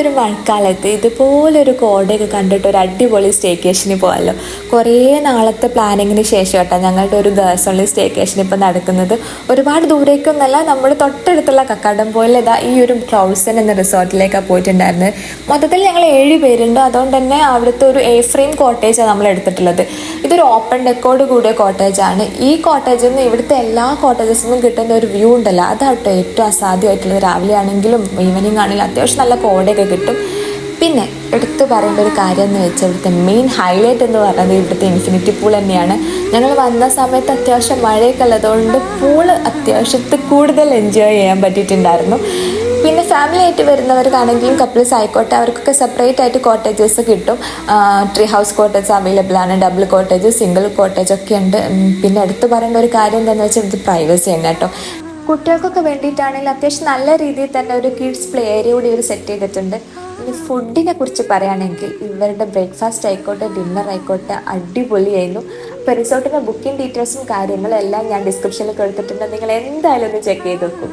ഒരു മഴക്കാലത്ത് ഇതുപോലൊരു കോടയൊക്കെ കണ്ടിട്ട് ഒരു അടിപൊളി സ്റ്റേക്കേഷന് പോകാമല്ലോ കുറേ നാളത്തെ പ്ലാനിങ്ങിന് ശേഷം കേട്ടോ ഞങ്ങളുടെ ഒരു ഗേൾസ് ഓൺലി സ്റ്റേക്കേഷൻ ഇപ്പോൾ നടക്കുന്നത്. ഒരുപാട് ദൂരേക്കൊന്നല്ല നമ്മൾ തൊട്ടടുത്തുള്ള കക്കാടം പോലെ ഇതാ ഈ ഒരു ക്ലൗസൻ എന്ന റിസോർട്ടിലേക്കാണ് പോയിട്ടുണ്ടായിരുന്നത്. മൊത്തത്തിൽ ഞങ്ങൾ ഏഴ് പേരുണ്ട്. അതുകൊണ്ട് തന്നെ അവിടുത്തെ ഒരു എ ഫ്രെയിം കോട്ടേജാണ് നമ്മൾ എടുത്തിട്ടുള്ളത് ഓപ്പൺ ഡെക്കോട് കൂടിയ കോട്ടേജാണ് ഈ കോട്ടേജിൽ നിന്ന് ഇവിടുത്തെ എല്ലാ കോട്ടേജസിൽ നിന്നും കിട്ടുന്ന ഒരു വ്യൂ ഉണ്ടല്ലോ. അതാട്ടോ ഏറ്റവും അസാധ്യമായിട്ടുള്ളത്. രാവിലെ ആണെങ്കിലും ഈവനിങ് ആണെങ്കിലും അത്യാവശ്യം നല്ല കോടയൊക്കെ കിട്ടും. പിന്നെ എടുത്തു പറയേണ്ട ഒരു കാര്യം എന്ന് വെച്ചാൽ ഇവിടുത്തെ മെയിൻ ഹൈലൈറ്റ് എന്ന് പറയുന്നത് ഇവിടുത്തെ ഇൻഫിനിറ്റി പൂൾ തന്നെയാണ്. ഞങ്ങൾ വന്ന സമയത്ത് അത്യാവശ്യം മഴയൊക്കെ ഉള്ളതുകൊണ്ട് പൂൾ അത്യാവശ്യത്തിൽ കൂടുതൽ എൻജോയ് ചെയ്യാൻ പറ്റിയിട്ടുണ്ടായിരുന്നു. പിന്നെ ഫാമിലി ആയിട്ട് വരുന്നവർക്കാണെങ്കിലും കപ്പിൾസ് ആയിക്കോട്ടെ അവർക്കൊക്കെ സെപ്പറേറ്റ് ആയിട്ട് കോട്ടേജസ് കിട്ടും. ട്രീ ഹൗസ് കോട്ടേജ് അവൈലബിൾ ആണ് ഡബിൾ കോട്ടേജ് സിംഗിൾ കോട്ടേജ് ഒക്കെ ഉണ്ട്. പിന്നെ എടുത്തു പറയേണ്ട ഒരു കാര്യം എന്താണെന്ന് വെച്ചാൽ ഇത് പ്രൈവസി തന്നെ കേട്ടോ. കുട്ടികൾക്കൊക്കെ വേണ്ടിയിട്ടാണെങ്കിൽ അത്യാവശ്യം നല്ല രീതിയിൽ തന്നെ ഒരു കിഡ്സ് പ്ലേ ഏരിയ കൂടി ഇവർ സെറ്റ് ചെയ്തിട്ടുണ്ട്. ഇനി ഫുഡിനെ കുറിച്ച് പറയുകയാണെങ്കിൽ ഇവരുടെ ബ്രേക്ക്ഫാസ്റ്റ് ആയിക്കോട്ടെ ഡിന്നർ ആയിക്കോട്ടെ അടിപൊളിയായിരുന്നു. അപ്പോൾ റിസോർട്ടിന്റെ ബുക്കിംഗ് ഡീറ്റെയിൽസും കാര്യങ്ങളും എല്ലാം ഞാൻ ഡിസ്ക്രിപ്ഷനിൽ കൊടുത്തിട്ടുണ്ട് നിങ്ങൾ എന്തായാലും ഒന്ന് ചെക്ക് ചെയ്ത് നോക്കും.